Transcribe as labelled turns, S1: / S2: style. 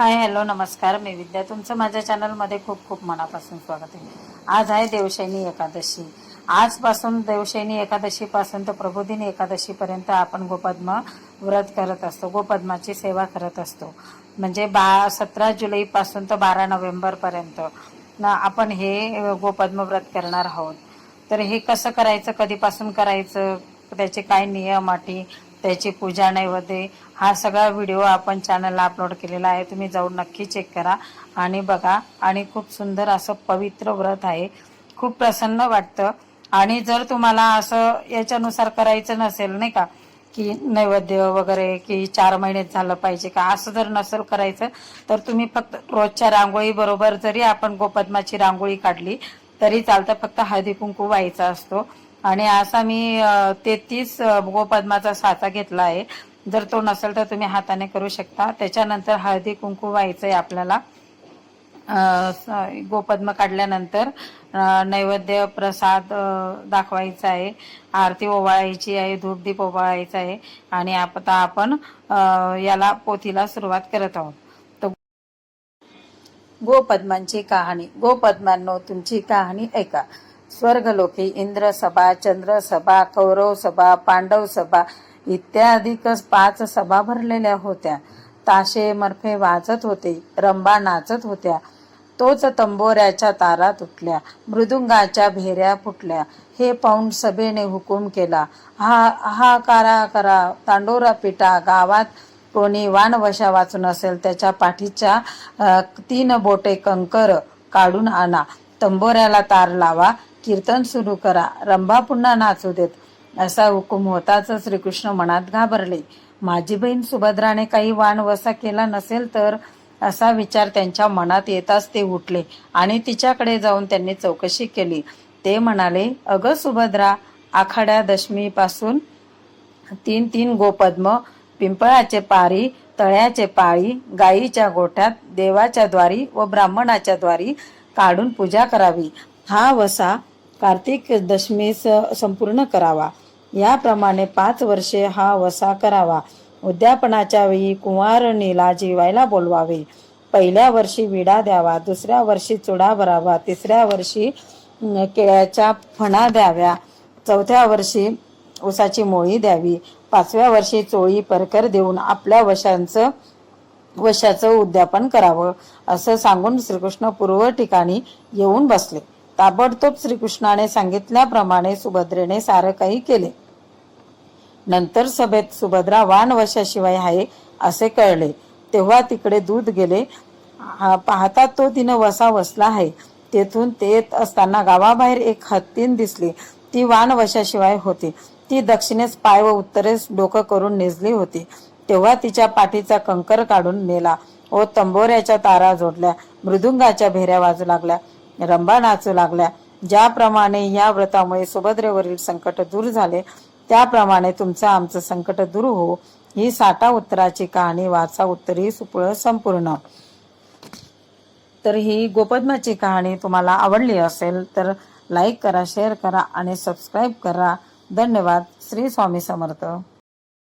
S1: Hi hello नमस्कार. मी विद्या. तुमचं माझ्या चॅनलमध्ये खूप खूप मनापासून स्वागत आहे. आज आहे देवशैनी एकादशी. आजपासून देवशैनी एकादशीपासून तर प्रबोधिनी एकादशीपर्यंत आपण गोपद्म व्रत करत असतो. गोपद्माची सेवा करत असतो. म्हणजे बा सतरा जुलैपासून तर बारा नोव्हेंबरपर्यंत ना आपण हे गोपद्म व्रत करणार आहोत. तर हे कसं करायचं? कधीपासून करायचं? त्याचे काय नियम अटी? त्याची पूजा नैवेद्य हा सगळा व्हिडिओ आपण चॅनलला अपलोड केलेला आहे. तुम्ही जाऊन नक्की चेक करा. आणि बघा आणि खूप सुंदर असं पवित्र व्रत आहे. खूप प्रसन्न वाटतं. आणि जर तुम्हाला असं याच्यानुसार करायचं नसेल नाही का की नैवेद्य वगैरे की चार महिन्यात झालं पाहिजे का असं जर नसेल करायचं तर तुम्ही फक्त रोजच्या रांगोळी बरोबर जरी आपण गोपद्माची रांगोळी काढली तरी चालतं. फक्त हळदी कुंकू व्हायचा असतो. आणि असा मी तेहतीस गोपद्माचा साचा घेतला आहे. जर तो नसेल तर तुम्ही हाताने करू शकता. त्याच्यानंतर हळदी कुंकू व्हायचं आहे आपल्याला. गोपद्म काढल्यानंतर नैवेद्य प्रसाद दाखवायचा आहे. आरती ओवाळायची आहे धूपदीप ओवाळायचा आहे. आणि आता आपण याला पोथीला सुरुवात करत आहोत. गोपद्मांची कहाणी गोपद्मांनो तुमची कहाणी ऐका. स्वर्गलोकी इंद्र सभा चंद्र सभा कौरव सभा पांडव सभा इत्यादिकच पाच सभा भरलेल्या होत्या. ताशे मर्फे वाजत होते रंबा नाचत होत्या. तोच तंबोऱ्याच्या तारा तुटल्या मृदुंगाच्या भेऱ्या फुटल्या. हे पाहून सभेने हुकूम केला. हा हा कारा करा तांडोरा पिटा गावात कोणी वानवशा वाचून असेल त्याच्या पाठीच्या तीन बोटे कंकर काढून आणा. तंबोऱ्याला तार लावा. कीर्तन सुरू करा. रंभा पुन्हा नाचू देत. असा हुकूम होताच श्रीकृष्ण मनात घाबरले. माझी बहीण सुभद्राने काही वाण वसा केला नसेल तर असा विचार त्यांच्या मनात येताच ते उठले आणि तिच्याकडे जाऊन त्यांनी चौकशी केली. ते म्हणाले अग सुभद्रा आखाड्या दशमीपासून तीन तीन गोपद्म पिंपळाचे पारी तळ्याचे पाळी गायीच्या गोठ्यात देवाच्या द्वारी व ब्राह्मणाच्या द्वारी काढून पूजा करावी. हा वसा कार्तिक दशमीस संपूर्ण करावा. याप्रमाणे पाच वर्षे हा वसा करावा. उद्यापनाच्या वेळी कुंवारणीला जेवायला बोलवावे. पहिल्या वर्षी विडा द्यावा दुसऱ्या वर्षी चुडा भरावा तिसऱ्या वर्षी केळ्याच्या फणा द्याव्या चौथ्या वर्षी उसाची मोळी द्यावी पाचव्या वर्षी चोळी परकर देऊन आपल्या वशांचं वशाचं उद्यापन करावं असं सांगून श्रीकृष्ण पूर्व ठिकाणी येऊन बसले. ताबडतोब श्रीकृष्णाने सांगितल्याप्रमाणे सुभद्रेने सारं काही केले. नंतर सभेत सुभद्रा वानवशाशिवाय आहे असे कळले. तेव्हा तिकडे दूध गेले. पाहता तो तिनं वसा वसला आहे. तेथून ते येत असताना गावाबाहेर एक हत्तीन दिसली. ती वानवशाशिवाय होती. ती दक्षिणेस पाय व उत्तरेस डोकं करून निजली होती. तेव्हा तिच्या पाठीचा कंकर काढून नेला व तंबोऱ्याच्या तारा जोडल्या. मृदुंगाच्या भेऱ्या वाजू लागल्या. रंबा नाचू लागल्या. ज्याप्रमाणे या व्रतामुळे सुभद्रेवरील संकट दूर झाले त्याप्रमाणे तुमचं आमचं संकट दूर हो. ही साठा उत्तराची कहाणी वाचा उत्तरी सुपुळ संपूर्ण. तर ही गोपद्माची कहाणी तुम्हाला आवडली असेल तर लाईक करा शेअर करा आणि सबस्क्राईब करा. धन्यवाद. श्री स्वामी समर्थ.